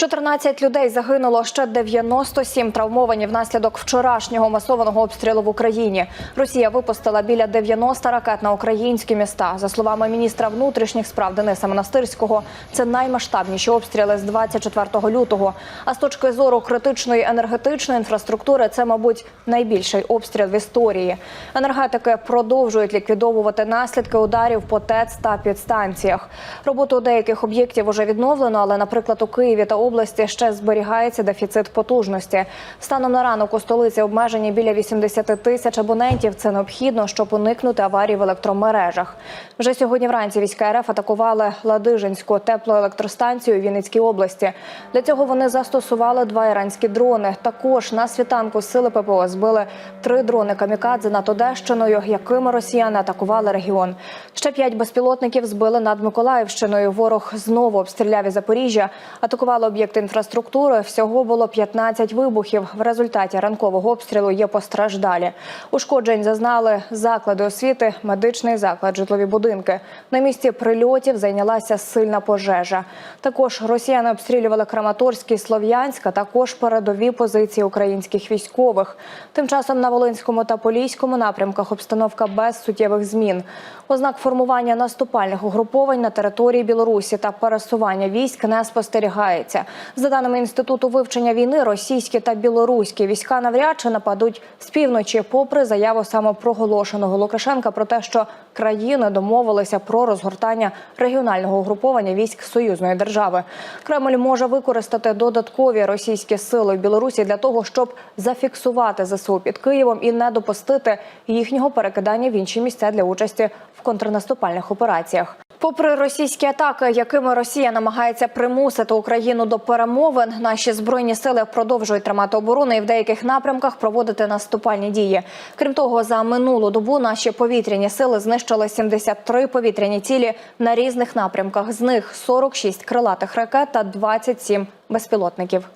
14 людей загинуло, ще 97 травмовані внаслідок вчорашнього масованого обстрілу в Україні. Росія випустила біля 90 ракет на українські міста. За словами міністра внутрішніх справ Дениса Монастирського, це наймасштабніші обстріли з 24 лютого. А з точки зору критичної енергетичної інфраструктури, це, мабуть, найбільший обстріл в історії. Енергетики продовжують ліквідовувати наслідки ударів по ТЕЦ та підстанціях. Роботу деяких об'єктів уже відновлено, але, наприклад, у Києві та області ще зберігається дефіцит потужності. Станом на ранок у столиці обмежені біля 80 тисяч абонентів. Це необхідно, щоб уникнути аварій в електромережах. Вже сьогодні вранці війська РФ атакували Ладижинську теплоелектростанцію у Вінницькій області. Для цього вони застосували два іранські дрони. Також на світанку сили ППО збили три дрони камікадзе над Одещиною, якими росіяни атакували регіон. Ще п'ять безпілотників збили над Миколаївщиною. Ворог знову обстріляв і Запоріжжя, атакували об'єкти інфраструктури. Всього було 15 вибухів. В результаті ранкового обстрілу є постраждалі. Ушкоджень зазнали заклади освіти, медичний заклад, житлові будинки. На місці прильотів зайнялася сильна пожежа. Також росіяни обстрілювали Краматорськ і Слов'янськ, а також передові позиції українських військових. Тим часом на Волинському та Поліському напрямках обстановка без суттєвих змін. Ознак формування наступальних угруповань на території Білорусі та пересування військ не спостерігається. За даними інституту вивчення війни, російські та білоруські війська навряд чи нападуть з півночі, попри заяву самопроголошеного Лукашенка про те, що країни домовилися про розгортання регіонального угруповання військ союзної держави. Кремль може використати додаткові російські сили в Білорусі для того, щоб зафіксувати ЗСУ під Києвом і не допустити їхнього перекидання в інші місця для участі в контрнаступальних операціях. Попри російські атаки, якими Росія намагається примусити Україну до перемовин, наші збройні сили продовжують тримати оборону і в деяких напрямках проводити наступальні дії. Крім того, за минулу добу наші повітряні сили знищили 73 повітряні цілі на різних напрямках. З них 46 крилатих ракет та 27 безпілотників.